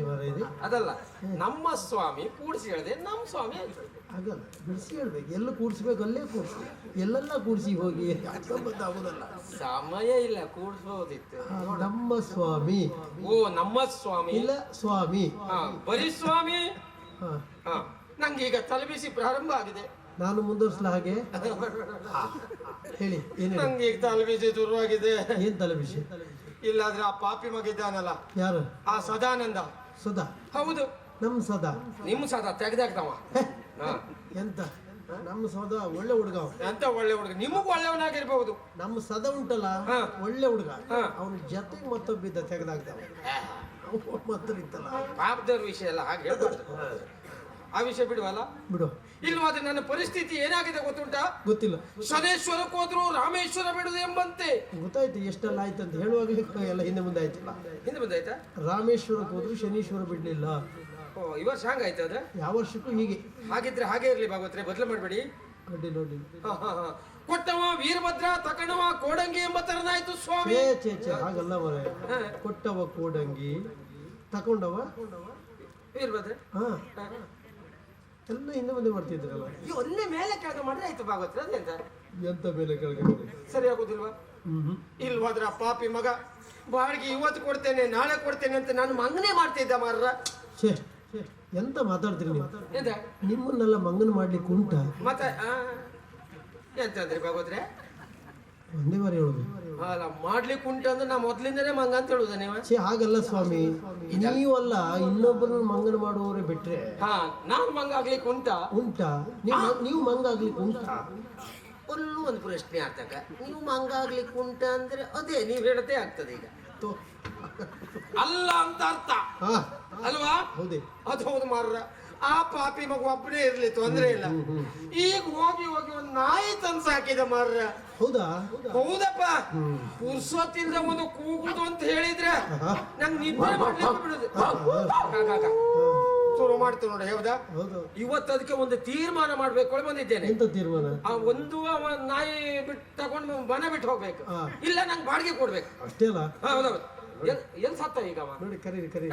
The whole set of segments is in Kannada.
ಭಾಷೆ ಇದೆ? ಅದಲ್ಲ ನಮ್ಮ ಸ್ವಾಮಿ ಕೂಡಿಸಿ ಹೇಳಿದೆ ನಮ್ಮ ಸ್ವಾಮಿ ಆಯ್ತು ಬಿಡಿಸಿ ಹೇಳ್ಬೇಕು. ಎಲ್ಲ ಕೂಡಿಸ್ಬೇಕು ಅಲ್ಲೇ ಕೂಡಿಸಿ. ಎಲ್ಲೆಲ್ಲ ಕೂಡಿಸಿ ಹೋಗಿ ಆಗೋದಲ್ಲ. ಸಮಯ ಇಲ್ಲ ಕೂಡಿಸೋದಿತ್ತು. ನಮ್ಮ ಸ್ವಾಮಿ. ಓ ನಮ್ಮ ಸ್ವಾಮಿ. ಇಲ್ಲ ಸ್ವಾಮಿ. ಹಾ ಬರೀ ಸ್ವಾಮಿ? ಹಾ. ಹಾ ನಂಗೆ ಈಗ ತಲುಪಿಸಿ ಪ್ರಾರಂಭ ಆಗಿದೆ. ನಾನು ಮುಂದುವರಿಸಲ ಹಾಗೆ? ಹೇಳಿ ಏನು ನಂಗೆ ಈಗ ತಲುಪಿಸಿ ಶುರುವಾಗಿದೆ. ಏನ್ ತಲುಪಿಸಿ? ಇಲ್ಲಾದ್ರೆ ಆ ಪಾಪಿ ಮಗ ಇದ್ದಾನಲ್ಲ. ಯಾರು? ಆ ಸದಾನಂದ. ಸದಾ. ಹೌದು. ನಮ್ಮ ಸದಾ. ನಿಮ್ಮ ಸದಾ ತೆಗ್ದಾಕ್ತವ ಎಂತ? ನಮ್ಮ ಸದಾ ಒಳ್ಳೆ ಹುಡುಗ ಅವ. ಎಂತ ಒಳ್ಳೆ ಹುಡುಗ? ನಿಮಗೂ ಒಳ್ಳೆಯವನಾಗಿರ್ಬಹುದು ನಮ್ಮ ಸದಾ ಉಂಟಲ್ಲ? ಒಳ್ಳೆ ಹುಡುಗ. ಅವನ ಜೊತೆಗೆ ಮತ್ತೊಬ್ಬಿದ್ದ ತೆಗೆದಾಗ್ತಾವ ಮತ್ತೊಬ್ಬ ಇತ್ತಲ್ಲ ಪಾಪದವ್ರ ವಿಷಯ ಎಲ್ಲ ಹಾಗೆ ಹೇಳ್ಬಾರ್ದು. ಆ ವಿಷಯ ಬಿಡುವಲ್ಲ? ಬಿಡು. ಇಲ್ವಾದ್ರೆ ನನ್ನ ಪರಿಸ್ಥಿತಿ ಏನಾಗಿದೆ ಗೊತ್ತುಂಟಾ? ಗೊತ್ತಿಲ್ಲ. ಸದೇಶ್ವರಕ್ಕೆ ಹೋದ್ರು ರಾಮೇಶ್ವರ ಬಿಡುದು ಎಂಬಂತೆ. ಗೊತ್ತಾಯ್ತು ಎಷ್ಟೆಲ್ಲ ಆಯ್ತು ಅಂತ ಹೇಳುವಾಗಲೇ ಎಲ್ಲ ಹಿಂದೆ ಮುಂದೆ ಆಯ್ತಲ್ಲ. ಹಿಂದೆ ಬಂದಾಯ್ತಾ ರಾಮೇಶ್ವರಕ್ಕೆ ಹೋದ್ರು ಶನೀಶ್ವರ ಬಿಡ್ಲಿಲ್ಲ. ಓ ಈ ವರ್ಷ ಹಂಗಾಯ್ತು ಅದ ಯಾವ ವರ್ಷಕ್ಕೂ ಹೀಗೆ. ಹಾಗಿದ್ರೆ ಹಾಗೆ ಇರ್ಲಿ ಭಾಗವತ್ರೆ ಬದಲು ಮಾಡಬೇಡಿ. ನೋಡಿ. ನೋಡಿ ಕೊಟ್ಟವ ವೀರಭದ್ರ ತಕಣವ ಕೋಡಂಗಿ ಎಂಬ ತರನಾಯ್ತು ಸ್ವಾಮಿ. ಚೇ ಛೇ ಹಾಗಲ್ಲ ಮರ. ಹಾ. ಕೊಟ್ಟವ ಕೋಡಂಗಿ ತಕೊಂಡವ ವೀರಭದ್ರ? ಹಾ. ಎಲ್ಲ ಹಿಂದೆ ಮುಂದೆ ಮಾಡ್ತಿದ್ರಲ್ಲ? ಈ ಒಂದೇ ಮೇಲೆ ಕೆಳಗೆ ಮಾಡಿದ್ರೆ ಆಯ್ತು ಭಾಗವತ್ರ ಎಂತ? ಮೇಲೆ ಕೆಳಗೆ ಸರಿ ಆಗೋದಿಲ್ವಾ? ಹ್ಮ್. ಹೋದ್ರ ಪಾಪಿ ಮಗ ಬಾಡಿಗೆ ಇವತ್ತು ಕೊಡ್ತೇನೆ ನಾಳೆ ಕೊಡ್ತೇನೆ ಅಂತ ನಾನು ಮಂಗನೆ ಮಾಡ್ತಿದ್ದ ಮಾರ್ರ. ಛೇ ಛೇ, ಎಂತ ಮಾತಾಡ್ತೀರಿ ನೀವು? ಎಂತ? ನಿಮ್ಮನ್ನೆಲ್ಲ ಮಂಗನ ಮಾಡ್ಲಿಕ್ಕೆ ಉಂಟ? ಮತ್ತೆ ಆ, ಎಂತ ಅಂದ್ರಿ ಭಾಗವತ್ರೆ ಒಂದೇ ಬಾರಿ ಹೇಳುದು. ಅಲ್ಲ ಮಾಡ್ಲಿಕ್ಕೆ ಉಂಟು ಅಂದ್ರೆ ನಾ ಮೊದ್ಲಿಂದನೇ ಮಂಗ ಅಂತ ಹೇಳುದ ನೀವು? ಛೇ ಹಾಗಲ್ಲ ಸ್ವಾಮಿ. ನೀವಲ್ಲ ಇನ್ನೊಬ್ಬರನ್ನ ಮಂಗನ ಮಾಡುವವರೇ ಬಿಟ್ರೆ. ಹಾ ನಾನು ಮಂಗ ಆಗ್ಲಿಕ್ಕೆ ಉಂಟಾ ಉಂಟಾ? ನೀವು ನೀವು ಮಂಗ ಆಗ್ಲಿಕ್ಕೆ ಉಂಟಾ ಅಲ್ಲೂ ಒಂದು ಪ್ರಶ್ನೆ ಆಗ್ತಕ ನೀವು ಮಂಗ ಆಗ್ಲಿಕ್ಕೆ ಉಂಟ ಅಂದ್ರೆ ಅದೇ ನೀವು ಹೇಳದೇ ಆಗ್ತದೆ ಈಗ. ತೋ- ಅಲ್ಲ ಅಂತ ಅರ್ಥ. ಹಾ. ಅಲ್ವಾ? ಹೌದೇ. ಅದು ಹೌದು ಮಾರ್ರ. ಆ ಪಾಪಿ ಮಗು ಒಬ್ಬನೇ ಇರ್ಲಿ ತೊಂದ್ರೆ ಇಲ್ಲ. ಈಗ ಹೋಗಿ ಹೋಗಿ ಒಂದು ನಾಯಿ ತಂದು ಸಾಕಿದ ಮಾರ್ರ. ಹೌದಾ? ಹೌದಪ್ಪ. ಪುರ್ಸೊತ್ತಿಂದ ಒಂದು ಕೂಗುದು ಅಂತ ಹೇಳಿದ್ರೆ. ನಂಗೆ ನಿದ್ದೆ ಮಾಡ್ಲಿಕ್ಕೆ ಬಿಡುದು. ಶುರು ಮಾಡ್ತೀವಿ ನೋಡಿ ಹೌದಾ? ಹೌದು. ಇವತ್ತು ಅದಕ್ಕೆ ಒಂದು ತೀರ್ಮಾನ ಮಾಡ್ಬೇಕು ಬಂದಿದ್ದೇನೆ. ಎಂತ ತೀರ್ಮಾನ? ಆ ಒಂದು ಅವ ನಾಯಿ ಬಿಟ್ಟು ತಗೊಂಡು ಮನೆ ಬಿಟ್ಟು ಹೋಗ್ಬೇಕು. ಇಲ್ಲ ನಂಗೆ ಬಾಡಿಗೆ ಕೊಡ್ಬೇಕು. ಅಷ್ಟೇ ಅಲ್ಲ? ಹೌದೌದು. ಎಲ್ ಎಲ್ ಸತ್ತ ಈಗ ನೋಡಿ ಕರೀರಿ ಕರೀರಿ.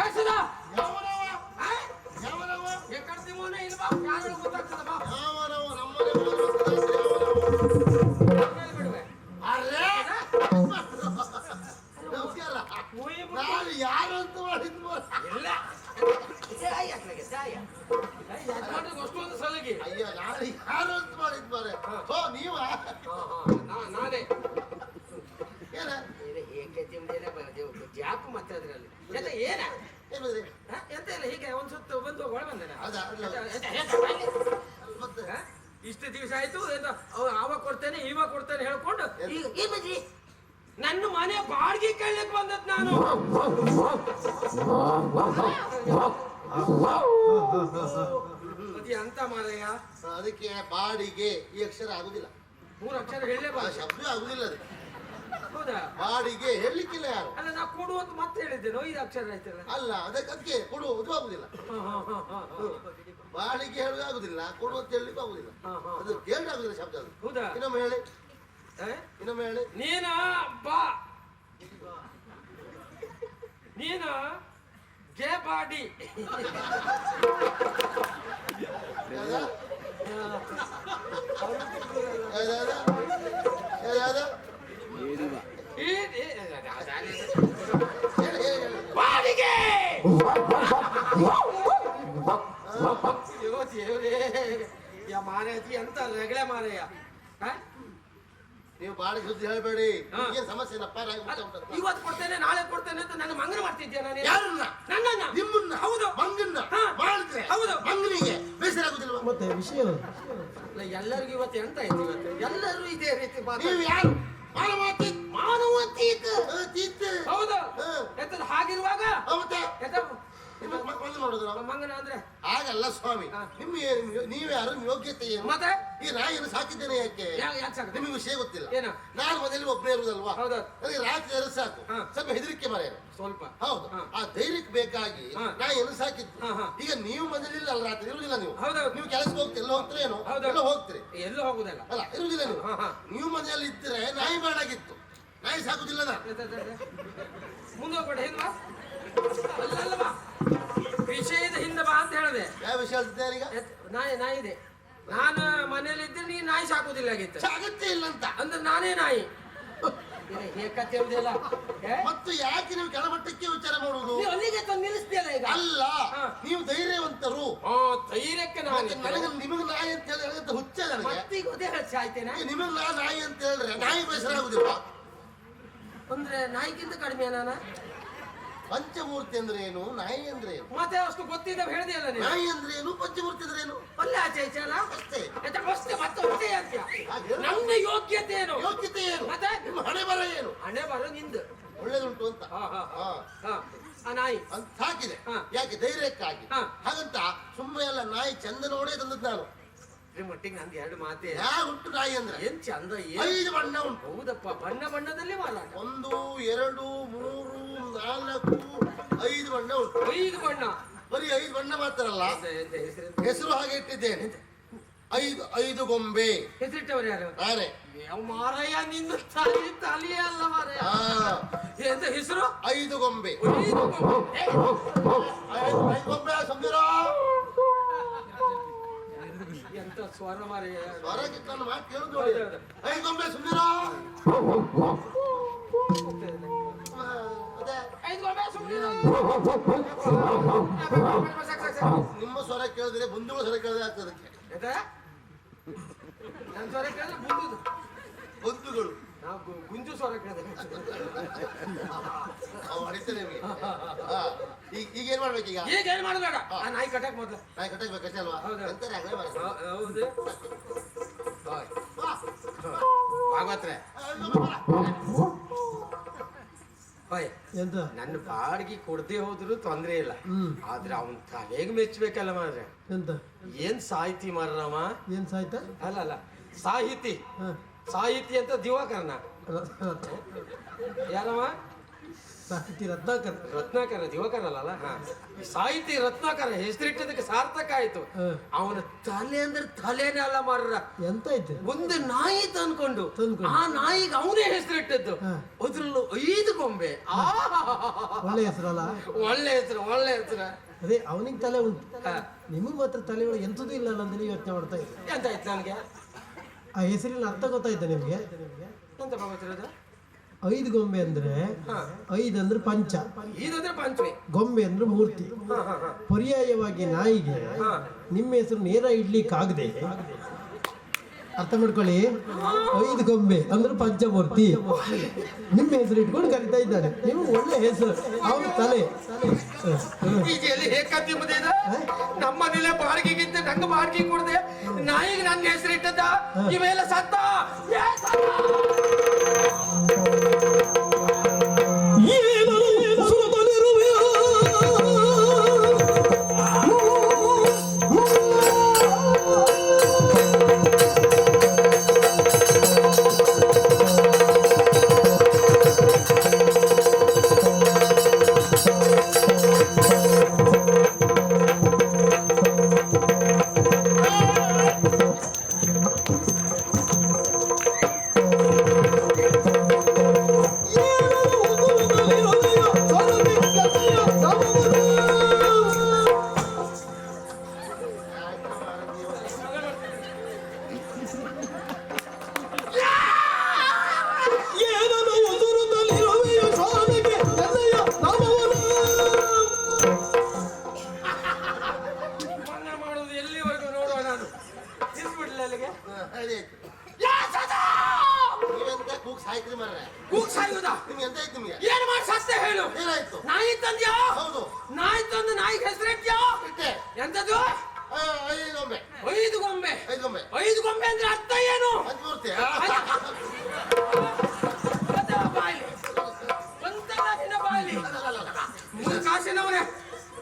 然后就 ಇಷ್ಟು ದಿವಸ ಆಯ್ತು ಅವ- ಕೊಡ್ತೇನೆ ಇವ ಕೊಡ್ತೇನೆ ಹೇಳ್ಕೊಂಡು ನನ್ನ ಮನೆ ಬಾಡಿಗೆ ಕೇಳಲಿಕ್ಕೆ ಬಂದದ್ ನಾನು. ಅಂತ ಮಾರಯ್ಯ. ಅದಕ್ಕೆ ಬಾಡಿಗೆ ಈ ಅಕ್ಷರ ಆಗುದಿಲ್ಲ. ಮೂರು ಅಕ್ಷರ ಹೇಳಲೇ ಬಾ ಶಬ್ದ ಆಗುದಿಲ್ಲ ಅದಕ್ಕೆ ಹೌದಾ? ಬಾಡಿಗೆ ಹೇಳಲಿಕ್ಕಿಲ್ಲ ಯಾರು? ಅಲ್ಲ ನಾ ಕೊಡು ಅಂತ ಮತ್ತೆ ಹೇಳಿದ್ದೇನೆ ಐದು ಅಕ್ಷರ ಆಯ್ತಲ್ಲ. ಅಲ್ಲ ಅದಕ್ಕೆ ಅದಕ್ಕೆ ಕೊಡುವುದು ಆಗುದಿಲ್ಲ. ಹಾ, ಹಾ, ಹಾ, ಹಾ, ಹಾ. ಬಾಡಿಗೆ ಹೇಳುದು ಆಗುದಿಲ್ಲ ಕೊಡು ಅಂತ ಹೇಳಲಿಕ್ಕೂ ಆಗುದಿಲ್ಲ. ಅದು ಕೇಳಿ ಆಗುದಿಲ್ಲ ಶಬ್ದ ಅದು ಹೌದಾ ಇನ್ನೊಮ್ಮೆ ಹೇಳಿ? ಇನ್ನೊಮ್ಮೆ ಹೇಳಿ ನೀನ ಬಾ ನೀನ ಗೇ ಬಾಡಿ. ಬಾಡಿಗೆ ಅಯ್ಯೋ ದೇವ್ರೇ. ಯಾ ಮಾರಾಯತಿ ಅಂತ ರಗಳೆ ಮಾರಯ್ಯ. ಹ? ನೀವು ಬಾಳ ಸುದ್ದಿ ಹೇಳ್ಬೇಡಿ. ಏನ್ ಸಮಸ್ಯೆ ಉಂಟು. ಇವತ್ತು ಕೊಡ್ತೇನೆ ನಾಳೆ ಕೊಡ್ತೇನೆ ಅಂತ ನನ್ನ ಮಂಗನ ಮಾಡ್ತಿದ್ಯಾ ನಾನು ಯಾರನ್ನ? ನನ್ನನ್ನ? ನಿಮ್ಮನ್ನ? ಹೌದು. ಮಂಗನ್ನ? ಹಾ. ಮಾಡಿದ್ರೆ? ಹೌದು. ಮಂಗನಿಗೆ ಬೇಸರ ಆಗುದಿಲ್ವಾ? ಮತ್ತೆ ವಿಷಯ ಅಲ್ಲ, ಎಲ್ಲರಿಗೂ ಇವತ್ತು ಎಂತ ಆಯ್ತು ಇವತ್ತು? ಎಲ್ಲರೂ ಇದೇ ರೀತಿ ನೀವು ಮಾತಾಡ್ತಾರೆ. ಯಾರು? ಮಾನವಾತಿ ಮಾನವತೀತ ಹೌದು. ಹಾಗಿರುವಾಗ? ಮತ್ತೆ ಮಾಡೋದು ನಾವು ಮಂಗನ ಅಂದ್ರೆ ಹಾಗಲ್ಲ ಸ್ವಾಮಿ. ನಿಮ್ಮ ಏ- ಯಾರು ನಿಮ್ಮ ಯೋಗ್ಯತೆ ಏನು ಮತ್ತೆ? ಈ ರಾಯಿಯನ್ನು ಸಾಕಿದ್ದೇನೆ ಯಾಕೆ? ಯಾಕೆ ಸಾಕು ನಿಮಗೆ ವಿಷಯ ಗೊತ್ತಿಲ್ಲ. ಏನು? ನಾನು ಮನೆಯಲ್ಲಿ ಒಬ್ಬನೇ ಇರುವುದಲ್ವಾ? ಹೌದಾ. ನನಗೆ ರಾತ್ರಿ ಎರಡು ಸಾಕು. ಸ್ವಲ್ಪ ಹೆದರಿಕೆ ಮರೆಯಲ್ಲ ಸ್ವಲ್ಪ. ಹೌದು. ಆ ಧೈರ್ಯಕ್ಕೆ ಬೇಕಾಗಿ. ನಾಯಿಯನ್ನು ಸಾಕಿದ್ದು. ಈಗ ನೀವು ಮನೇಲಿ ಅಲ್ಲ ರಾತ್ರಿ ಇರುವುದಿಲ್ಲ ನೀವು. ನೀವು ಕೆಲಸಕ್ಕೆ ಹೋಗ್ತೀರಿ ಎಲ್ಲ ಹೋಗ್ತೀರಿ ಏನು? ಎಲ್ಲ ಹೋಗ್ತೀರಿ. ಎಲ್ಲೂ ಹೋಗುದಲ್ಲ ಅಲ್ಲ ಇರುವುದಿಲ್ಲ ನೀವು. ನೀವು ಮನೆಯಲ್ಲಿ ಇದ್ರೆ ನಾಯಿ ಮಾಡಾಗಿತ್ತು ನಾಯಿ ಸಾಕುದಿಲ್ಲ ನಾ ಮುಂದೆ ಹೋಗ್ಬೇಡ ಹೆಂಗ್ ಬಾ ಅಲ್ಲ ಅಲ್ಲ ಬಾ ವಿಷಯದ ಹಿಂದೆ ಬಾ ಅಂತ ಹೇಳಿದೆ. ಯಾವ ವಿಷಯ ಹೇಳ್ತಿದ್ದಾರೆ ಈಗ ನಾಯಿ ನಾಯಿ ಇದೆ ನಾನು ಮನೇಲಿ ಇದ್ರೆ ನೀನ್ ನಾಯಿ ಸಾಕುದಿಲ್ಲ ಆಗಿತ್ತು ಛೆ, ಇಲ್ಲ ಅಂತ ಅಂದ್ರೆ ನಾನೇ ನಾಯಿ? ಮತ್ತು ಯಾಕೆ ನೀವು ಕೆಳಮಟ್ಟಕ್ಕೆ ವಿಚಾರ ಮಾಡುವುದು? ನೀವು ಅಲ್ಲಿಗೆ ತಂದು ನಿಲ್ಲಿಸ್ತೀಯಲ್ಲ ಈಗ? ಅಲ್ಲ. ನೀವು ಧೈರ್ಯವಂತರು. ಆ, ಧೈರ್ಯಕ್ಕೆ ನಾನು ನನಗೆ ನಿಮಗೆ ನಾಯಿ ಅಂತ ಹೇಳಿ ನನಗಂತ ಹುಚ್ಚ ನನಗೆ? ಹೆಚ್ಚು ಆಯ್ತೇನೆ ನಿಮಗೆ ನಾ ನಾಯಿ ಅಂತ ಹೇಳಿದ್ರೆ ನಾಯಿ ಬೇಸರಾಗುದಿಲ್ಲ ಅಂದ್ರೆ ನಾಯಿಗಿಂತ ಕಡಿಮೆ ನಾನು? ಪಂಚಮೂರ್ತಿ ಅಂದ್ರೆ ಏನು? ನಾಯಿ ಅಂದ್ರೆ ಏನು? ಮತ್ತೆ ಅಷ್ಟು ಗೊತ್ತಿದ್ದ ಹೇಳಿದೆಯಲ್ಲ ಅಲ್ಲ ನಾಯಿ ಅಂದ್ರೆ ಏನು? ಪಂಚಮೂರ್ತಿ ಅಂದ್ರೆ ಏನು? ಅಲ್ಲ ಆಚೆ ಈಚೆ ಅಲ್ಲ? ಅಷ್ಟೇ. ಮತ್ತೆ ಅಷ್ಟೇ ಮತ್ತೆ ಅಷ್ಟೇ ಅಂತ ಹಾಗೆ. ನನ್ನ ಯೋಗ್ಯತೆ ಏನು? ಯೋಗ್ಯತೆ ಏನು? ಮತ್ತೆ? ನಿಮ್ಮ ಹಣೆ ಬರ ಏನು? ಹಣೆ ಬರ ನಿಂದು. ಒಳ್ಳೇದುಂಟು ಅಂತ. ಹಾ, ಹಾ, ಹಾ. ಹಾ. ಆ ನಾಯಿ. ಅಂತ ಸಾಕಿದೆ ಹಾ. ಯಾಕೆ? ಧೈರ್ಯಕ್ಕಾಗಿ. ಹಾ. ಹಾಗಂತ ಸುಮ್ಮನೆ ಎಲ್ಲ ನಾಯಿ ಚಂದ ನೋಡೇ ತಂದದ್ದು ನಾನು. ಇದ್ರ ಮಟ್ಟಿಗೆ ನಂದು ಎರಡು ಮಾತೆ. ಯಾ ಉಂಟು ನಾಯಿ ಅಂದ್ರೆ? ಏನ್ ಚಂದ ಏನ್ ಐದು ಬಣ್ಣ ಉಂಟು. ಹೌದಪ್ಪ ಬಣ್ಣ ಬಣ್ಣದಲ್ಲಿ ಮಾರಾಟ. ಒಂದು ಎರಡು ಮೂರು ನಾಲ್ಕು ಐದು ಬಣ್ಣ ಉಂಟು. ಐದು ಬಣ್ಣ. ಬರೀ ಐದು ಬಣ್ಣ ಮಾತ್ರ ಅಲ್ಲ. ಹೆಸರು ಹಾಗೆ ಇಟ್ಟಿದ್ದೇನೆ. ಐದು ಐದು ಗೊಂಬೆ. ಹೆಸರಿಟ್ಟವರು ಯಾರು? ನಾನೇ ಮಾರಯ್ಯ ನಿನ್ನ ತಲೆ ತಲೆಯೇ ಅಲ್ಲ ಮಾರಯ್ಯ. ಎಂತ ಹೆಸರು? ಐದು ಗೊಂಬೆ. ಐದು ಗೊಂಬೆ. ಐದು ಗೊಂಬೆ ಸಂದಿರೋ ಎಂತ ಸ್ವರ ಮಾರಯ್ಯ. ಸ್ವರ ನನ್ನ ಮಾತು ಕೇಳುದು. ಐದು ಗೊಂಬೆ ಸುಂದಿರೋ ಅದೇ ಐದು ಗೊಂಬೆ ಸುಮ್ನಿರು. ಸಾಕ್, ಸಾಕ್, ಸಾಕ್. ನಿಮ್ಮ ಸ್ವರ ಕೇಳಿದ್ರೆ ಬಂಧುಗಳ ಸ್ವರ ಕೇಳಿದ್ರೆ ಆಗ್ತದೆ ನನ್ನ ಸ್ವರ ಕೇಳಿದ್ರೆ ಬುಂದುದು ಬಂಧುಗಳು. ನಾವು ಗುಂಜು ಸ್ವರ ಕೇಳಿದ್ರೆ ಅವು ಹೊಡಿತಾರೆ ನಿಮಗೆ. ಈಗ ಈಗ ಏನ್ ಮಾಡ್ಬೇಕು ಈಗ? ಏನು ಮಾಡಬೇಡ ಆ ನಾಯಿ ಕಟ್ಟಕ್ ಮೊದ್ಲು. ನಾಯಿ ಕಟ್ಟಬೇಕಷ್ಟೇ ಅಲ್ವಾ? ಹೌದು. ಅಂತ ಆಗ್ಲೇ. ಹೌದು. ಭಾಗವತ್ರೆ. ನನ್ನ ಬಾಡಿಗೆ ಕೊಡದೆ ಹೋದ್ರು ತೊಂದ್ರೆ ಇಲ್ಲ. ಆದ್ರೆ ಅವನ್ ತಲೆಗೆ ಮೆಚ್ಚಬೇಕಲ್ಲ ಮಾರ್ರೆ. ಎಂತ? ಏನ್ ಸಾಹಿತಿ ಮಾರ್ರವ ಏನ್ ಸಾಹಿತ್ಯ ಅಲ್ಲ ಅಲ್ಲ ಸಾಹಿತಿ ಸಾಹಿತಿ ಅಂತ ದಿವಾಕರ್ಣ ಯಾರವ ಸಾಹಿತಿ ರತ್ನಾಕರ ರತ್ನಾಕರ ದಿವಾಕರ ಅಲ್ಲ ಹಾ. ಈ ಸಾಹಿತಿ ರತ್ನಾಕರ ಹೆಸರಿಟ್ಟದಕ್ಕೆ ಸಾರ್ಥಕ ಆಯ್ತು. ಅವನ ತಲೆ ಅಂದ್ರೆ ತಲೆನೇ ಅಲ್ಲ ಮಾರ್ರ. ಎಂತ ಐತೆ ಒಂದು ನಾಯಿ ತಂದ್ಕೊಂಡು. ಆ ನಾಯಿಗೆ ಅವನೇ ಹೆಸರಿಟ್ಟದ್ದು. ಅದ್ರಲ್ಲೂ ಐದು ಗೊಂಬೆ. ಒಳ್ಳೆ ಹೆಸರಲ್ಲ? ಒಳ್ಳೆ ಹೆಸರು ಒಳ್ಳೆ ಹೆಸರು. ಅದೇ ಅವನಿಗೆ ತಲೆ ಉಂಟು. ನಿಮಗೆ ಮಾತ್ರ ತಲೆ ಒಳಗೆ ಎಂತದೂ ಇಲ್ಲ ಅಂತ ನೀವು ಯೋಚನೆ ಮಾಡ್ತಾ ಇದ್ದೀರಿ. ಎಂತ ಆಯ್ತು ನನಗೆ? ಆ ಹೆಸರಿನ ಅರ್ಥ ಗೊತ್ತಾಯ್ತಾ ನಿಮಗೆ? ಎಂತ ಭಗವತಿರೋದು ಐದು ಗೊಂಬೆ ಅಂದ್ರೆ. ಐದು ಅಂದ್ರೆ ಪಂಚ. ಇದಂದ್ರೆ ಪಂಚಮಿ ಗೊಂಬೆ ಅಂದ್ರೆ ಮೂರ್ತಿ. ಪರ್ಯಾಯವಾಗಿ ನಾಯಿಗೆ ನಿಮ್ಮ ಹೆಸರು ನೇರ ಇಡ್ಲಿಕ್ಕಾಗದೆ. ಅರ್ಥ ಮಾಡ್ಕೊಳ್ಳಿ. ಐದು ಗೊಂಬೆ ಅಂದ್ರೆ ಪಂಚಮೂರ್ತಿ. ನಿಮ್ಮ ಹೆಸರು ಇಟ್ಕೊಂಡು ಕರಿತಾ ಇದ್ದಾರೆ ನಿಮ್ಗೆ ಒಳ್ಳೆ ಹೆಸರು. ಅವ್ರ ತಲೆ. ಹ, ಹ. ಈಜೆಯಲ್ಲಿ ಹೇಗಂತ ಇದೆ? ನಮ್ಮ ಮನೇಲೆ ಬಾಡಿಗೆಗಿಂತ ನಂಗೆ ಬಾಡಿಗೆ ಕೊಡದೆ. ನಾಯಿಗೆ ನನ್ನ ಹೆಸರಿಟ್ಟದ ಇವೆಲ್ಲ ಸತ್ತ?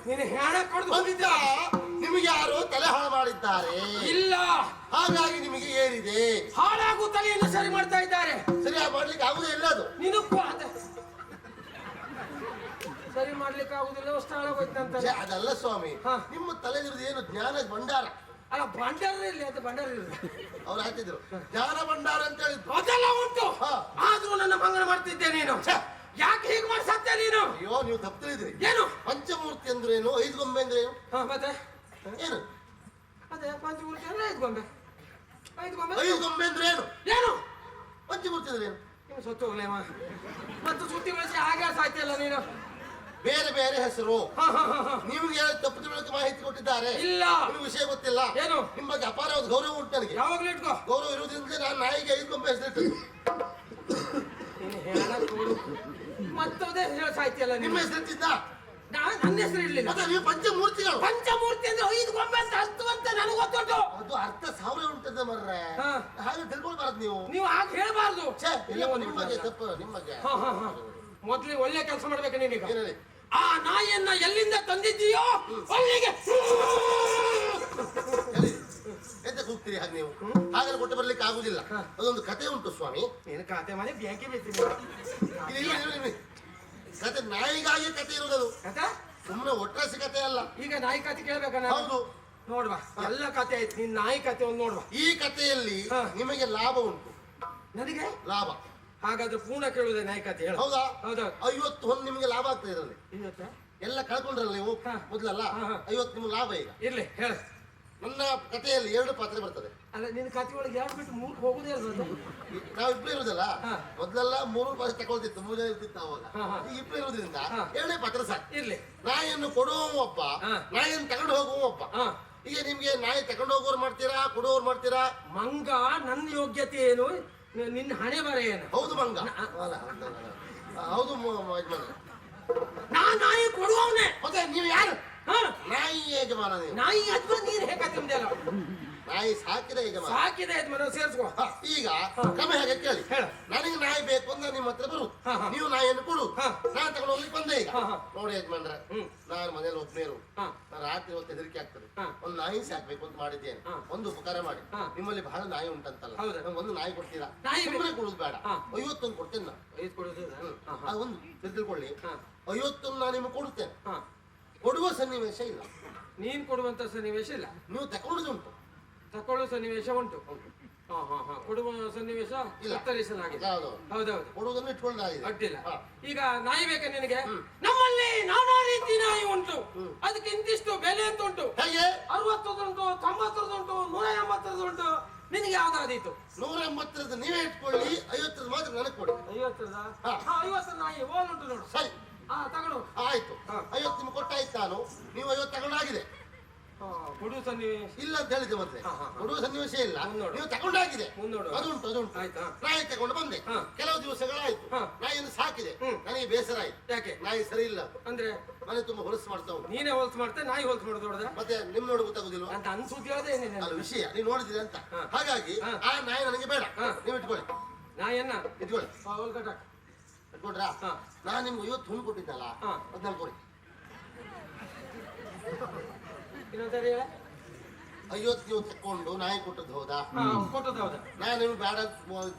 ನೀನು ಹೆಣ ಕೊಡ್ದು ಬಂದಿದ್ದ ನಿಮಗೆ ಯಾರು ತಲೆ ಹಾಳು ಮಾಡಿದ್ದಾರೆ. ಇಲ್ಲ. ಹಾಗಾಗಿ ನಿಮಗೆ ಏನಿದೆ? ಹಾಳಾಗು ತಲೆಯನ್ನು ಸರಿ ಮಾಡ್ತಾ ಇದ್ದಾರೆ. ಸರಿಯಾಗಿ ಮಾಡ್ಲಿಕ್ಕೆ ಆಗುದೇ ಇಲ್ಲ ಅದು. ನೀನು ಸರಿ ಮಾಡ್ಲಿಕ್ಕೆ ಆಗುದಿಲ್ಲ ಅಷ್ಟು ಹಾಳಾಗೋಯ್ತಂತ ಅದಲ್ಲ ಸ್ವಾಮಿ. ನಿಮ್ಮ ತಲೆಗಿರೋದು ಏನು? ಜ್ಞಾನ ಭಂಡಾರ. ಅಲ್ಲ ಭಂಡಾರ ಇರಲಿ ಅದು ಭಂಡಾರ ಇರಲಿ ಅವ್ರು ಹಾಕಿದ್ರು. ಜ್ಞಾನ ಭಂಡಾರ ಅಂತ ಹೇಳಿದ್ರು. ಅದೆಲ್ಲ ಉಂಟು. ಆದ್ರೂ ನನ್ನ ಮಂಗನ ಮಾಡ್ತಿದ್ದೆ ನೀನು. ಯಾಕೆ ಹೀಗೆ ಮಾಡಿ ಸತ್ಯ ನೀನು? ಅಯ್ಯೋ ನೀವು ತಪ್ಪು ತಿಳಿದ್ರಿ ಏನು? ಪಂಚಮೂರ್ತಿ ಅಂದ್ರೆ ಏನು? ಐದು ಗೊಂಬೆ ಅಂದ್ರೆ ಏನು? ಹಾ, ಮತ್ತೆ? ಏನು? ಅದೇ ಪಂಚಮೂರ್ತಿ ಅಂದ್ರೆ ಐದು ಗೊಂಬೆ ಐದು ಗೊಂಬೆ ಐದು ಗೊಂಬೆ ಅಂದ್ರೆ ಏನು? ಏನು? ಪಂಚಮೂರ್ತಿ ಅಂದ್ರೆ ಏನು? ನೀವು ಸತ್ತು ಹೋಗ್ಲೇಮ ಮತ್ತು ಸುತ್ತಿ ಬಳಸಿ ಹಾಗೆ ಸಾಯ್ತಿಯಲ್ಲ ನೀನು. ಬೇರೆ ಬೇರೆ ಹೆಸರು. ನಿಮ್ಗೆ ತಪ್ಪು ತಿಳುವಳಿಕೆ ಮಾಹಿತಿ ಕೊಟ್ಟಿದ್ದಾರೆ. ಇಲ್ಲ. ನಿಮ್ಗೆ ವಿಷಯ ಗೊತ್ತಿಲ್ಲ. ಏನು? ನಿಮ್ಮ ಬಗ್ಗೆ ಅಪಾರವಾದ ಗೌರವ ಉಂಟು ನನಗೆ. ಯಾವಾಗ್ಲೂ ಇಟ್ಕೋ. ಗೌರವ ಇರುವುದರಿಂದ ನಾನು ನಾಯಿಗೆ ಐದು ಗೊಂಬೆ ಹೆಸರಿಟ್ಟದ್ದು. ನೀನು ಹೇಳೋ ಕೊಡು ಅಲ್ಲ ನಿಮ್ಮ ಹೆಸರಿದ್ದ ನಾನು ನನ್ನ ಹೆಸರು ಇರ್ಲಿಲ್ಲ. ಮತ್ತೆ ನೀವು ಪಂಚಮೂರ್ತಿಗಳು ಪಂಚಮೂರ್ತಿ ಅಂದ್ರೆ ಐದು ಗೊಂಬೆ ಅಂತ ಅರ್ಥವಂತ ನನಗೆ ಗೊತ್ತುಂಟು. ಅದು ಅರ್ಥ ಸಾವಿರ ಉಂಟದ ಮರ್ರೆ. ಹಾ. ಹಾಗೆ ತಿಳ್ಕೊಳ್ಬಾರ್ದು ನೀವು. ನೀವು ಹಾಗೆ ಹೇಳಬಾರ್ದು. ಛೇ ಇಲ್ಲಪ್ಪ ನಿಮ್ಮ ಬಗ್ಗೆ ತಪ್ಪು ನಿಮ್ಮ ಬಗ್ಗೆ. ಮೊದ್ಲು ಒಳ್ಳೆ ಕೆಲಸ ಮಾಡ್ಬೇಕು ನೀನೀಗ. ಏನ್ ಆ ನಾಯಿಯನ್ನ ಎಲ್ಲಿಂದ ತಂದಿದ್ದೀಯೋ ಅಲ್ಲಿಗೆ. ಕೂಗ್ತೀರಿ ಹಾಗೆ ನೀವು. ಹಾಗೆಲ್ಲ ಕೊಟ್ಟು ಬರ್ಲಿಕ್ಕೆ ಆಗುದಿಲ್ಲ. ಅದೊಂದು ಕತೆ ಉಂಟು ಸ್ವಾಮಿ. ಏನು ಖಾತೆ ಮಾಡಿ ಬ್ಯಾಂಕಿ ಬಿತ್ತಿ ಇಲ್ಲಿ ಇಲ್ಲಿ ಇಲ್ಲಿ ಇಲ್ಲಿ. ಕತೆ ನಾಯಿಗಾಗಿ ಕತೆ ಇರುವುದು. ಆಯ್ತಾ ಸುಮ್ಮನೆ ಒಟ್ಟಾಸಿ ಕತೆ ಅಲ್ಲ. ಈಗ ನಾಯಿ ಕತೆ ಕೇಳ್ಬೇಕ ಹೌದು. ನೋಡ್ವಾ. ಎಲ್ಲ ಕತೆ ಆಯ್ತು. ನಿನ್ ನಾಯಿ ಕತೆ ಒಂದು ನೋಡುವ. ಈ ಕಥೆಯಲ್ಲಿ ಹಾ. ನಿಮಗೆ ಲಾಭ ಉಂಟು. ನನಗೆ? ಲಾಭ. ಹಾಗಾದ್ರೆ ಪೂರ್ಣ ಕೇಳುವುದೇ ನಾಯಿ ಕತೆ ಹೇಳು. ಹೌದಾ? ಹೌದೌದು ಐವತ್ತು ಒಂದು ನಿಮಗೆ ಲಾಭ ಆಗ್ತದೆ ಇದರಲ್ಲಿ. ಎಲ್ಲ ಕಳ್ಕೊಂಡ್ರಲ್ಲ ನೀವು? ಹಾ. ಮೊದಲಲ್ಲ? ಹಾ, ಹಾ. ಐವತ್ತು ನಿಮ್ಗೆ ಲಾಭ ಈಗ. ಇರ್ಲಿ ಹೇಳ. ನನ್ನ ಕಥೆಯಲ್ಲಿ ಎರಡು ಪಾತ್ರೆ ಬರ್ತದೆ. ಅಲ್ಲ ನಿನ್ನ ಕತೆ ಒಳಗೆ ಯಾರು ಬಿಟ್ಟು ಮೂರು ಹೋಗುದೇ ಅದು? ನಾವು ಇಬ್ಬರು ಇರುದಲ್ಲ? ಹಾ. ಮೊದಲೆಲ್ಲ ಮೂರು ಪಾತ್ರೆ ತಗೊಳ್ತಿತ್ತು ಮೂರು ಜನ ಇರ್ತಿತ್ತು ಅವಾಗ. ಈಗ ಇಬ್ಬರು ಇರುವುದರಿಂದ ಹಾ. ಎರಡನೇ ಪಾತ್ರೆ ಸಾಕು. ಇರ್ಲಿ. ನಾಯಿಯನ್ನು ಕೊಡುವ ಒಬ್ಬ ಹಾ. ನಾಯಿಯನ್ನು ತಗೊಂಡು ಹೋಗುವ ಒಬ್ಬ ಹಾ. ಈಗ ನಿಮ್ಗೆ ನಾಯಿ ತಗೊಂಡು ಹೋಗೋರು ಮಾಡ್ತೀರಾ ಕೊಡುವವ್ರು ಮಾಡ್ತೀರಾ? ಮಂಗ ನನ್ನ ಯೋಗ್ಯತೆ ಏನು? ನಿನ್ನ ಹಣೆ ಬರ ಏನು? ಹೌದು ಮಂಗ. ಹೌದು ಮ- ಮ- ಯಜಮಾನ ನಾ ನಾಯಿ ಕೊಡುವವನೇ. ಮತ್ತೆ ನೀವು ಯಾರು? ನಾಯಿ ಯಜಮಾನ ನೀವು. ನಾಯಿ ಯಜಮಾನ ನೀನ್ ಹೇಗೆ ತಿಂದೆಲ್ಲ ನಾಯಿ ಸಾಕಿದ ಯಜಮಾನ. ಸಾಕಿದೆ ಯಜಮಾನ ಸೇರಿಸ್ಕೋ. ಈಗ ಕ್ರಮ ಹೇಗೆ ಕೇಳಿ. ಹೇಳು. ನನಗೆ ನಾಯಿ ಬೇಕು ಅಂತ ನಿಮ್ಮ ಹತ್ರ ಬರು. ನೀವು ನಾಯಿಯನ್ನು ಕೊಡು. ನಾನು ತಗೊಂಡು ಹೋಗ್ಲಿಕ್ಕೆ ಬಂದೆ ಈಗ. ನೋಡಿ ಯಜಮಾನ್ರ. ನಾನು ಮನೇಲಿ ಒಬ್ಬನೇರು ನಾನು ರಾತ್ರಿ ಹೊತ್ತು ಹೆದರಿಕೆ ಆಗ್ತದೆ. ಒಂದು ನಾಯಿ ಸಾಕ್ಬೇಕು ಅಂತ ಮಾಡಿದ್ದೇನೆ. ಒಂದು ಉಪಕಾರ ಮಾಡಿ. ನಿಮ್ಮಲ್ಲಿ ಬಹಳ ನಾಯಿ ಉಂಟಂತಲ್ಲ. ಒಂದು ನಾಯಿ ಕೊಡ್ತೀರಾ? ಸುಮ್ಮನೆ ಕೊಡುದು ಬೇಡ. ಐವತ್ತೊಂದು ಕೊಡ್ತೇನೆ ನಾನು. ಅದು ಒಂದು ತಿಳ್ಕೊಳ್ಳಿ. ಐವತ್ತೊಂದು ನಾನು ನಿಮಗೆ ಕೊಡುತ್ತೇನೆ. ಕೊಡುವ ಸನ್ನಿವೇಶ ಇಲ್ಲ. ನೀನ್ ಕೊಡುವಂತ ಸನ್ನಿವೇಶ ಇಲ್ಲ. ನೀವು ತಕೊಳ್ಳೋದು ಉಂಟು. ತಕೊಳ್ಳೋ ಸನ್ನಿವೇಶ ಉಂಟು. ಹಾ ಹಾ ಹಾ. ಕೊಡುವ ಸನ್ನಿವೇಶ. ಕತ್ತರಿಸಲಾಗಿದೆ ಯಾವುದು? ಹೌದೌದು. ಕೊಡುವುದನ್ನು ಅಡ್ಡಿಲ್ಲ. ಈಗ ನಾಯಿ ಬೇಕಾ ನಿನಗೆ? ನಮ್ಮಲ್ಲಿ ನಾನಾ ರೀತಿ ನಾಯಿ ಉಂಟು. ಅದಕ್ಕೆ ಇಂತಿಷ್ಟು ಬೆಲೆ ಅಂತ ಉಂಟು. ಹೇಗೆ? ಅರವತ್ತರದುಂಟು ತೊಂಬತ್ತರದುಂಟು ನೂರ ಎಂಬತ್ತರದುಂಟು ನಿನಗೆ ಯಾವ್ದಾದೀತು? ನೂರ ಎಂಬತ್ತರದ್ದು ನೀವೇ ಇಟ್ಕೊಳ್ಳಿ ಐವತ್ತರದ್ದು ಮಾತ್ರ ನನಗೆ ಕೊಡಿ. ಐವತ್ತರದ ಹಾ. ಐವತ್ತರ ನಾಯಿ ಓನ್ ಉಂಟು ನೋಡು. ಸರಿ. ತಗೊಂಡು ಹಾ ಕೊಡು ಸನ್ನಿವೇಶ. ಇಲ್ಲ ಅಂತ ಹೇಳಿದೆ ಮತ್ತೆ. ಹಾ, ಹಾ, ಹಾ. ಕೊಡುವ ಸನ್ನಿವೇಶ ಇಲ್ಲ. ನೀವು ತಗೊಂಡಾಗಿದೆ. ಅದುಂಟು ಅದುಂಟು. ಆಯ್ತಾ? ನಾಯಿ ತಗೊಂಡು ಬಂದೆ. ಹಾ. ಕೆಲವು ದಿವಸಗಳಾಯ್ತು. ಹಾ. ನಾಯಿಯನ್ನು ಸಾಕಿದೆ. ಹ್ಮ್. ನನಗೆ ಬೇಸರ ಆಯ್ತು. ಯಾಕೆ? ನಾಯಿ ಸರಿ ಇಲ್ಲ ಅಂದ್ರೆ? ಮನೆ ತುಂಬಾ ಹೊಲಸು ಮಾಡ್ತಾ ಉಂಟು. ನೀನೇ ಹೊಲ್ಸ್ ಮಾಡ್ತೆ ನಾಯಿ ಹೊಲ್ಸ್ ಮಾಡೋದು ನೋಡ್ದ ಮತ್ತೆ ನಿಮ್ ನೋಡಿ ಗೊತ್ತಾಗುದಿಲ್ವಾ? ಅಂತ ಅನ್ಸುತ್ತೆ ಹೇಳದೆ ವಿಷಯ. ನೀವು ನೋಡಿದ್ರಿ ಅಂತ. ಹಾ. ಹಾಗಾಗಿ ಹಾ. ಆ ನಾಯಿ ನನಗೆ ಬೇಡ. ಹಾ. ನೀವು ಇಟ್ಕೊಳ್ಳಿ. ನಾಯನ್ನ ಇಟ್ಕೊಳ್ಳಿ. ಹೊಲ್ ಕಟ್ಟಾಕ ಇಟ್ಕೊಂಡ್ರಾ? ಹಾ. ನಾನು ನಿಮ್ಗೆ ಇವತ್ತು ಹುಣ್ಣು ಕೊಟ್ಟಿದ್ದಲ್ಲ. ಹಾ. ಹದಿನಾಲ್ಕು ಕೊಡಿ. ಇನ್ನೊಂದ್ಸರಿ ಹೇಳ. ಐವತ್ತು ನೀವು ತಕೊಂಡು ನಾಯಿ ಕೊಟ್ಟದ್ದು ಹೌದಾ? ಕೊಟ್ಟದ್ದು ಹೌದಾ. ನಾನು ನಿಮ್ಗೆ ಬೇಡ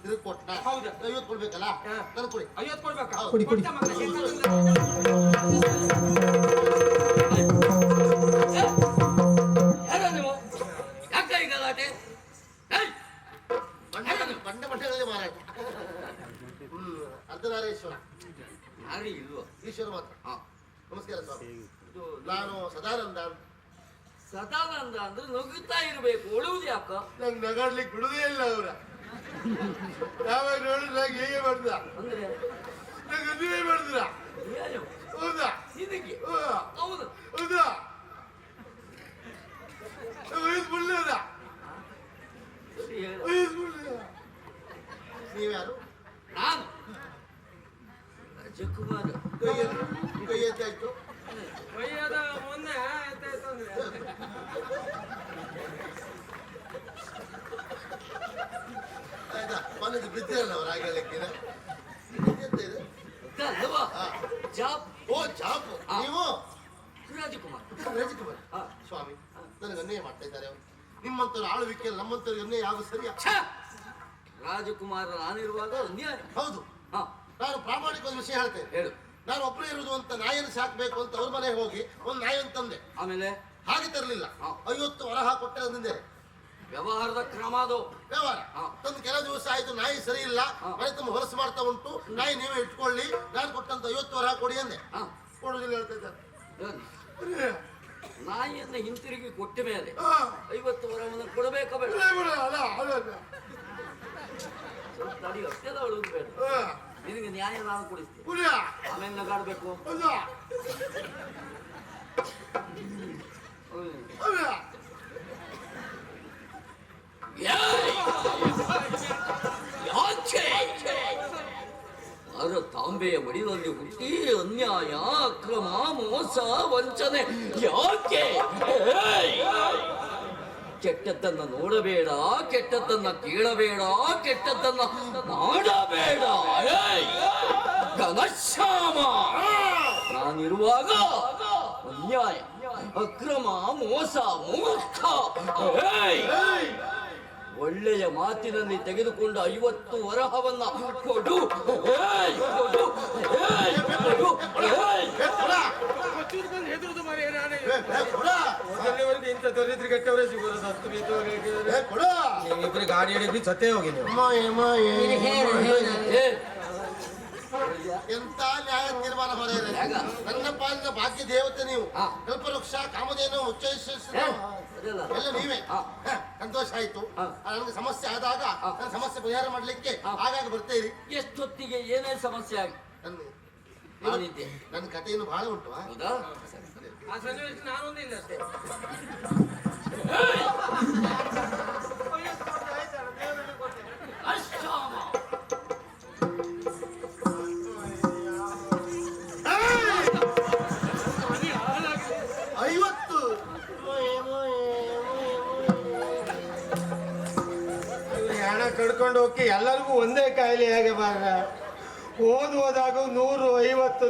ತಿರುಗಿ ಕೊಟ್ಟ ಹೌದಾ. ಐವತ್ತು ಕೊಡ್ಬೇಕಲ್ಲ? ಹಾ. ಕೊಡಿ ಐವತ್ತು ಕೊಡ್ಬೇಕಾ? ಕೊಡಿ, ಕೊಡಿ. ಸದಾನಂದ ಅಂದ್ರೆ ನಗುತ್ತಾ ಇರಬೇಕು. ಒಳುವುದು ಯಾಕ? ನಂಗೆ ನಗಾಡ್ಲಿಕ್ಕೆ ಬಿಡುದೇ ಇಲ್ಲ ಅವರ. ಯಾವಾಗ ನೋಡಿದ್ರೆ ನಂಗೆ ಹೇಗೆ ಮಾಡ್ದ ಅಂದ್ರೆ? ನಂಗೆ ಅದುವೇ ಮಾಡಿದ್ರ ಏನು? ಹೌದಾ? ಇದಕ್ಕೆ ಹಾ. ಹೌದು. ಹೌದಾ? ವಯಸ್ಸು ಬಿಡ್ಲಿಲ್ಲ ಸರಿ ಹೇಳು. ವಯಸ್ಸು ಬಿಡ್ಲಿಲ್ಲ ನೀವ್ಯಾರು? ನಾನು? ರಾಜಕುಮಾರ ಕೈ ಎತ್ತಿ- ಕೈ ಎತ್ತಾಯ್ತು ಆಯ್ತಾ ಮನೆಗೆ ಬಿದ್ದಿರಲ್ಲ ಅವ್ರು ಹಾಗೆ ಲೆಕ್ಕಿನ ಹಾ. ಜಾಪ್ ಓ ಜಾಬ್ ನೀವು ರಾಜಕುಮಾರ್ ರಾಜಕುಮಾರ್. ಸ್ವಾಮಿ ನನಗೆ ಅನ್ಯಾಯ ಮಾಡ್ತಾ ಇದ್ದಾರೆ ಅವರು ನಿಮ್ಮಂತವ್ರು ಆಳ್ವಿಕೆ ನಮ್ಮಂತವ್ರಿಗೆ ಅನ್ಯಾಯ ಯಾವುದು ಸರಿಯಾ! ರಾಜಕುಮಾರ ನಾನಿರುವಾಗ ಅನ್ಯಾಯ ಹೌದು ಹಾ ನಾನು ಪ್ರಾಮಾಣಿಕ ಒಂದು ವಿಷಯ ಹೇಳ್ತೇನೆ ಹೇಳು ನಾನು ಒಬ್ಬರೇ ಇರುವುದು ಅಂತ ನಾಯಿಯನ್ನು ಸಾಕ್ಬೇಕು ಅಂತ ಅವ್ರ ಮನೆಗೆ ಹೋಗಿ ಒಂದು ನಾಯಿಯನ್ನು ತಂದೆ ಆಮೇಲೆ ಹಾಗೆ ತರಲಿಲ್ಲ. ಐವತ್ತು ವರಹ ಕೊಟ್ಟೆ ಅಂದಿದೆ ವ್ಯವಹಾರದ ಕ್ರಮ ಅದು ವ್ಯವಹಾರ ಹಾ. ತಂದು ಕೆಲ ದಿವಸ ಆಯ್ತು ನಾಯಿ ಸರಿ ಇಲ್ಲ. ಮನೆ ತುಂಬ ಹೊಲಸು ಮಾಡ್ತಾ ಉಂಟು ನಾಯಿ ನೀವೇ ಇಟ್ಕೊಳ್ಳಿ ನಾನು ಕೊಟ್ಟಂತ ಐವತ್ತು ವರಹ ಕೊಡಿ ಅಂದೆ. ಕೊಡುದಿಲ್ಲ ಹೇಳ್ತಾ ಇದ್ದಾರೆ? ನಾಯಿಯನ್ನು ಹಿಂತಿರುಗಿ ಕೊಟ್ಟ ಮೇಲೆ. ಐವತ್ತು ವರವನ್ನು ಕೊಡಬೇಕ ಬೇಡ. ತಡಿ ಅಷ್ಟೇ ಅಳುವುದು ಬೇಡ. ನಿನಗೆ ನ್ಯಾಯ ನಾನು ಕೊಡಿಸ್ತೀನಿ ಆಮೇಲೆ ನಗಾಡ್ಬೇಕು ಅರ ತಾಂಬೆಯ ಮಡಿಲಲ್ಲಿ ಹುಟ್ಟಿ ಅನ್ಯಾಯ ಅಕ್ರಮ ಮೋಸ ವಂಚನೆ ಯಾಕೆ! ಕೆಟ್ಟದ್ದನ್ನ ನೋಡಬೇಡ ಕೆಟ್ಟದ್ದನ್ನ ಕೇಳಬೇಡ ಕೆಟ್ಟದ್ದನ್ನ ಮಾಡಬೇಡ! ಘನಶ್ಯಾಮ ನಾನಿರುವಾಗ ಅನ್ಯಾಯ ಅಕ್ರಮ ಮೋಸ ಮೂರ್ಖ ಏಯ್! ಒಳ್ಳೆಯ ಮಾತಿನಲ್ಲಿ ತೆಗೆದುಕೊಂಡು ಐವತ್ತು ವರಹವನ್ನ ಕೊಡು. ಇಂಥ ದರಿದ್ರ ಸಿಗೋದು ಸತ್ತು. ನೀವಿಬ್ರು ಗಾಡಿ ಹಿಡಿದು ಸತ್ತೇ ಹೋಗಿ ನೀವು ಅಮ್ಮ, ಏಮ್ಮ, ಏ. ಏ, ಎಂತ ನ್ಯಾಯ ತೀರ್ಮಾನ ಹೊರೆಯರೆ ಯಾಕ? ನನ್ನ ಭಾಗ್ಯ ದೇವತೆ ನೀವು. ಕಲ್ಪವೃಕ್ಷ ಕಾಮಧೇನು ಅದೆಲ್ಲ. ಎಲ್ಲ ನೀವೇ. ಸಂತೋಷ ಆಯ್ತು. ನನಗೆ ಸಮಸ್ಯೆ ಆದಾಗ. ನನ್ನ ಸಮಸ್ಯೆ ಪರಿಹಾರ ಮಾಡ್ಲಿಕ್ಕೆ. ಆಗಾಗ ಎಷ್ಟು ಎಷ್ಟೊತ್ತಿಗೆ ಏನೇ ಸಮಸ್ಯೆ ಆಗಿ ನನ್ನ ಕಥೆಯನ್ನು ಬಹಳ ಉಂಟು ನಾನೊಂದಿಲ್ಲ ಅಷ್ಟೇ ಹಣ ಕಡ್ಕೊಂಡು ಹೋಗಿ ಎಲ್ಲರಿಗೂ ಒಂದೇ ಕಾಯಿಲೆ ಹೇಗೆ ಬಾರ ಓದ್ ಹೋದಾಗ ನೂರು ಐವತ್ತು.